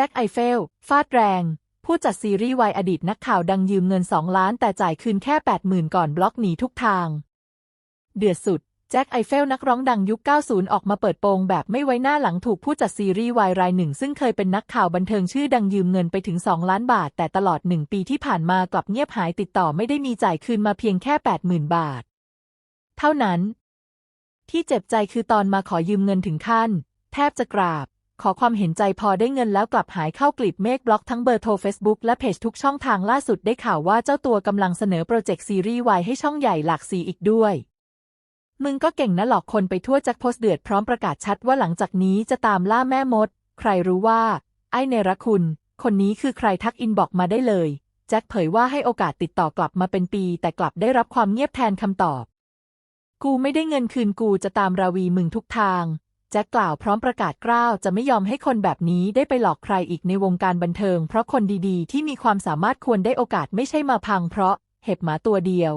จ็คไอเฟล ฟาดแรง ผู้จัดซีรีส์วายอดีตนักข่าวดังยืมเงิน 2 ล้านแต่จ่ายคืนแค่ 80,000 ก่อนบล็อกหนีทุกทาง เดือดสุดแจ็คไอเฟลนักร้องดังยุค 90 ออกมาเปิดโปงแบบไม่ไว้หน้าหลังถูกผู้จัดซีรีส์วายรายหนึ่ง ซึ่งเคยเป็นนักข่าวบันเทิงชื่อดังยืมเงินไปถึง 2 ล้านบาท แต่ตลอดหนึ่งปีที่ผ่านมากลับเงียบหายติดต่อไม่ได้มีจ่ายคืนมาเพียงแค่ 80,000 บาท เท่านั้น ที่เจ็บใจคือตอนมาขอยืมเงินถึงขั้น แทบจะกราบ ขอความเห็นใจพอได้เงินแล้วกลับหายเข้ากลีบเมฆบล็อกทั้งเบอร์โทร Facebook และเพจทุกช่องทางล่าสุดได้ข่าวว่าเจ้าตัวกำลังเสนอโปรเจกต์ซีรีส์วายให้ช่องใหญ่หลากสีอีกด้วย มึงก็เก่งนะหลอกคนไปทั่วจ็คโพสเดือดพร้อมประกาศชัดว่าหลังจากนี้จะตามล่าแม่มด ใครรู้ว่า ไอ้เนรคุณ คนนี้คือใครทักอินบอกมาได้เลยแจ็คเผยว่าให้โอกาสติดต่อกลับมาเป็นปี แต่กลับได้รับความเงียบแทนคำตอบ กูไม่ได้เงินคืนกูจะตามราวีมึงทุกทาง แจ็คกล่าวพร้อมประกาศกล้าวจะไม่ยอมให้คนแบบนี้ได้ไปหลอกใครอีกในวงการบันเทิง เพราะคนดีๆ ที่มีความสามารถควรได้โอกาสไม่ใช่มาพังเพราะเห็บหมาตัวเดียว